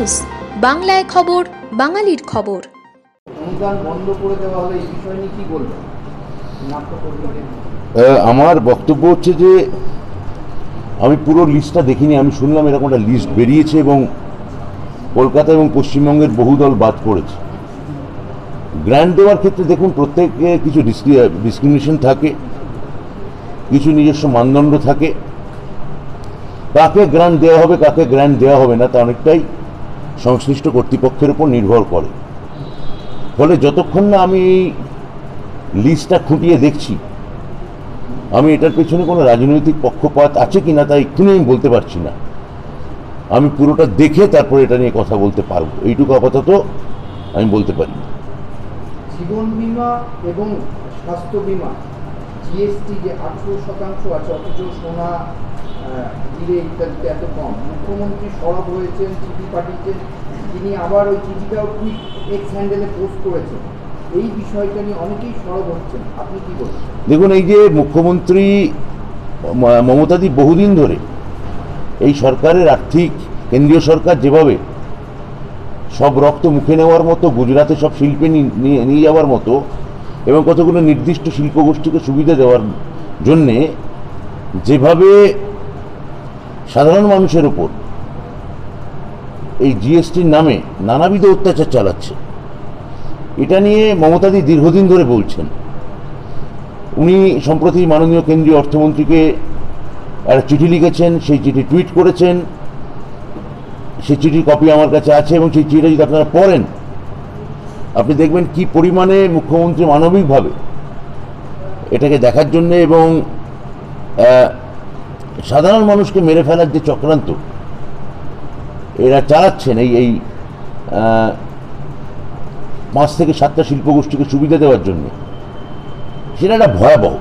News বাংলায় খবর বাঙালির খবর। অনুদান বন্ধ করে দেওয়া হলো এই বিষয় নিয়ে কি বলবেন? আমার বক্তব্য হচ্ছে যে আমি পুরো লিস্টটা দেখিনি আমি শুনলাম এরকম একটা লিস্ট বেরিয়েছে এবং কলকাতা এবং পশ্চিমবঙ্গের বহু দল বাদ পড়েছে। গ্র্যান্ড দেওয়ার ক্ষেত্রে দেখুন প্রত্যেকে কিছু ডিসক্রিমিনেশন থাকে কিছু নিজস্ব মানদণ্ড থাকে। কাকে গ্র্যান্ড দেওয়া হবে কাকে গ্র্যান্ড দেওয়া হবে না তা অনেকটাই সংশ্লিষ্ট কর্তৃপক্ষের উপর নির্ভর করে। ফলে যতক্ষণ না আমি এই লিস্টটা খুঁটিয়ে দেখছি, আমি এটার পেছনে কোনো রাজনৈতিক পক্ষপাত আছে কি না তা এক্ষুনি আমি বলতে পারছি না। আমি পুরোটা দেখে তারপর এটা নিয়ে কথা বলতে পারব। এইটুকু আপাতত আমি বলতে পারি জীবন বীমা এবং স্বাস্থ্য বীমা, জিএসটি যে আঠেরো শতাংশ আছে, অথচ সোনা ইত্যাদিতে এত কম। মুখ্যমন্ত্রী সরব হয়েছেন, চিঠি পাঠিয়েছেন, তিনি আবার ওই চিঠিটাও টুইট এক্স হ্যান্ডেলে পোস্ট করেছেন। এই বিষয়টা নিয়ে অনেকেই সরব হচ্ছেন। আপনি কি বলছেন দেখুন, এই যে মুখ্যমন্ত্রী মমতাদি বহুদিন ধরে এই সরকারের আর্থিক, কেন্দ্রীয় সরকার যেভাবে সব রক্ত মুখে নেওয়ার মতো গুজরাতে সব শিল্পে নিয়ে যাওয়ার মতো এবং কতগুলো নির্দিষ্ট শিল্পগোষ্ঠীকে সুবিধা দেওয়ার জন্যে যেভাবে সাধারণ মানুষের উপর এই জিএসটির নামে নানাবিধ অত্যাচার চালাচ্ছে। এটা নিয়ে মমতাদি দীর্ঘদিন ধরে বলছেন। উনি সম্প্রতি মাননীয় কেন্দ্রীয় অর্থমন্ত্রীকে একটা চিঠি লিখেছেন, সেই চিঠি টুইট করেছেন। সেই চিঠির কপি আমার কাছে আছে এবং সেই চিঠিটা যদি আপনারা পড়েন, আপনি দেখবেন কি পরিমাণে মুখ্যমন্ত্রী মানবিকভাবে এটাকে দেখার জন্য এবং সাধারণ মানুষকে মেরে ফেলার যে চক্রান্ত, এরা চালাচ্ছেন এই এই পাঁচ থেকে সাতটা শিল্পগোষ্ঠীকে সুবিধা দেওয়ার জন্য। সেটা একটা ভয়াবহ।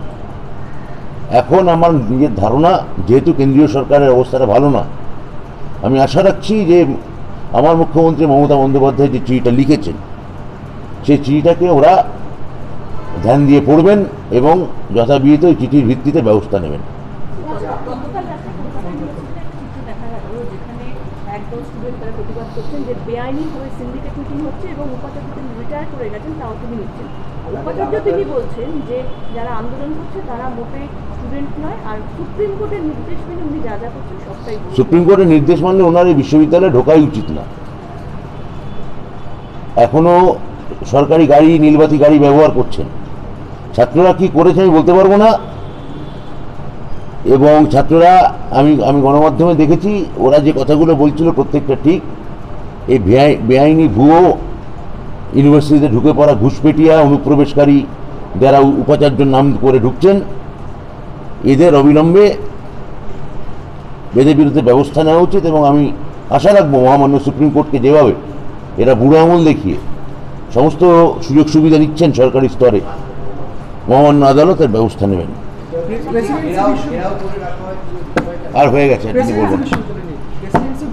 এখন আমার নিজের ধারণা, যেহেতু কেন্দ্রীয় সরকারের অবস্থাটা ভালো না, আমি আশা রাখছি যে আমার মুখ্যমন্ত্রী মমতা বন্দ্যোপাধ্যায় যে চিঠিটা লিখেছেন, সেই চিঠিটাকে ওরা ধ্যান দিয়ে পড়বেন এবং যথাবিহিত চিঠির ভিত্তিতে ব্যবস্থা নেবেন গতকাল রাতে কলকাতা ইউনিভার্সিটিতে একটা চিত্র দেখা গেল যেখানে স্টুডেন্ট তারা প্রতিবাদ করছেন যে বেআইনিভাবে সিন্ডিকেট মিটিং হচ্ছে এবং উপাচার্য তিনি রিটায়ার করে গেছেন, তাও তিনি নিচ্ছেন। উপাচার্য তিনি বলছেন যে যারা আন্দোলন করছে, তারা মোটেই স্টুডেন্ট নয়, আর সুপ্রিম কোর্টের নির্দেশ মেনে উনি যা যা করছেন সবটাই সুপ্রিম কোর্টের নির্দেশ মানলে ওনার এই বিশ্ববিদ্যালয়ে ঢোকাই উচিত না। এখনও সরকারি গাড়ি নীলবাতি গাড়ি ব্যবহার করছেন। ছাত্ররা কি করেছে আমি বলতে পারব না। এবং ছাত্ররা, আমি আমি গণমাধ্যমে দেখেছি, ওরা যে কথাগুলো বলছিল প্রত্যেকটা ঠিক। এই বেআইনি ভুয়ো ইউনিভার্সিটিতে ঢুকে পড়া ঘুষপেটিয়া, অনুপ্রবেশকারী যারা উ- উপাচার্যর নাম করে ঢুকছেন, এদের অবিলম্বে বেদের বিরুদ্ধে ব্যবস্থা নেওয়া উচিত এবং আমি আশা রাখব মহামান্য সুপ্রিম কোর্টকে যেভাবে এরা বুড়ো আঙুল দেখিয়ে সমস্ত সুযোগ সুবিধা নিচ্ছেন সরকারি স্তরে, মহামান্য আদালতের ব্যবস্থা নেবেন। আর হয়ে গেছে তিনি বলবেন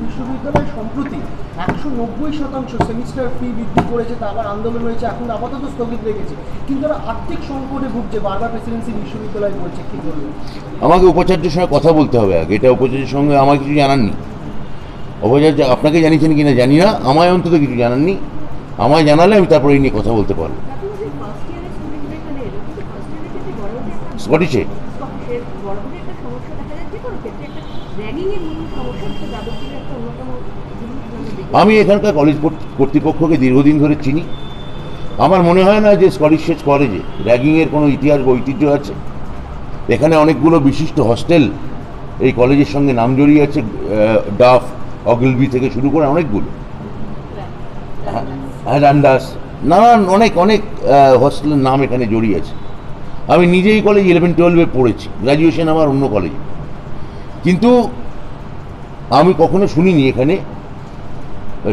বিশ্ববিদ্যালয় সম্প্রতি একশো নব্বই শতাংশ সেমিস্টার ফি বৃদ্ধি করেছে তা আবার আন্দোলন হয়েছে এখন আপাতত স্থগিত রেখেছে। কিন্তু তারা আর্থিক সংকটে ভুগছে বারবার প্রেসিডেন্সি বিশ্ববিদ্যালয় বলছে কি বলবেন আমাকে উপাচার্যের সঙ্গে কথা বলতে হবে আগে এটা উপাচার্যের সঙ্গে আমার কিছু জানাননি উপাচার্য আপনাকে জানিয়েছেন কিনা জানি না আমায় অন্তত কিছু জানাননি আমায় জানালে আমি তারপরে এই নিয়ে কথা বলতে পারব। স্কটিশে স্কটিশের বড় একটা সমস্যা দেখা যাচ্ছে কোনো ক্ষেত্রে একটা র্যাগিংয়ের মূল সমস্যা হচ্ছে যাদবপুরের একটা অন্যতম আমি এখানকার কলেজ কর্তৃপক্ষকে দীর্ঘদিন ধরে চিনি। আমার মনে হয় না যে স্কটিশেজ কলেজে র্যাগিংয়ের কোনো ইতিহাস বা ঐতিহ্য আছে। এখানে অনেকগুলো বিশিষ্ট হস্টেল এই কলেজের সঙ্গে নাম জড়িয়ে আছে ডাফ অগলবি থেকে শুরু করে অনেকগুলো। হ্যাঁ রান্ডাস নানান অনেক অনেক হস্টেলের নাম এখানে জড়িয়ে আছে। আমি নিজেই কলেজ ইলেভেন টুয়েলভে পড়েছি। গ্র্যাজুয়েশন আমার অন্য কলেজে কিন্তু আমি কখনো শুনিনি এখানে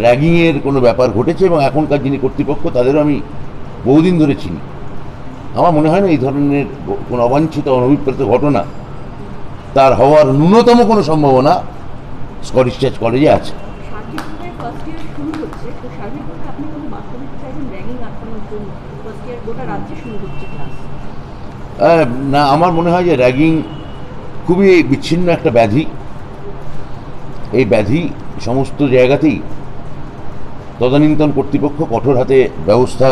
র্যাগিংয়ের কোনো ব্যাপার ঘটেছে এবং এখনকার যিনি কর্তৃপক্ষ তাদেরও আমি বহুদিন ধরে চিনি। আমার মনে হয় না এই ধরনের কোনো অবাঞ্ছিত, অনভিপ্রেত ঘটনা তার হওয়ার ন্যূনতম কোনো সম্ভাবনা স্কটিশ চার্চ কলেজে আছে। না, আমার মনে হয় যে র্যাগিং খুবই বিচ্ছিন্ন একটা ব্যাধি। এই ব্যাধি সমস্ত জায়গাতেই তদানীন্তন কর্তৃপক্ষ কঠোর হাতে ব্যবস্থা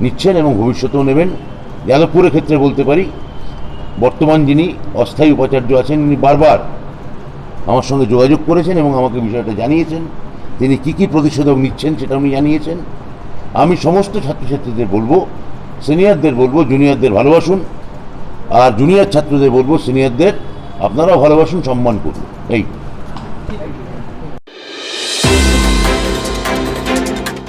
নিচ্ছেন এবং ভবিষ্যতেও নেবেন। যাদবপুরের ক্ষেত্রে বলতে পারি, বর্তমান যিনি অস্থায়ী উপাচার্য আছেন, তিনি বারবার আমার সঙ্গে যোগাযোগ করেছেন এবং আমাকে বিষয়টা জানিয়েছেন। তিনি কি কি প্রতিষেধক নিচ্ছেন সেটা উনি জানিয়েছেন। আমি সমস্ত ছাত্রছাত্রীদের বলব সিনিয়রদের বলব জুনিয়রদের ভালোবাসুন। আর জুনিয়র ছাত্রদের বলব, সিনিয়রদের, আপনারাও ভালোবাসুন, সম্মান করুন। এই।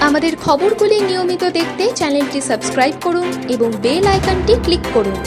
আমাদের খবরগুলি নিয়মিত দেখতে চ্যানেলটি সাবস্ক্রাইব করুন এবং বেল আইকনটি ক্লিক করুন।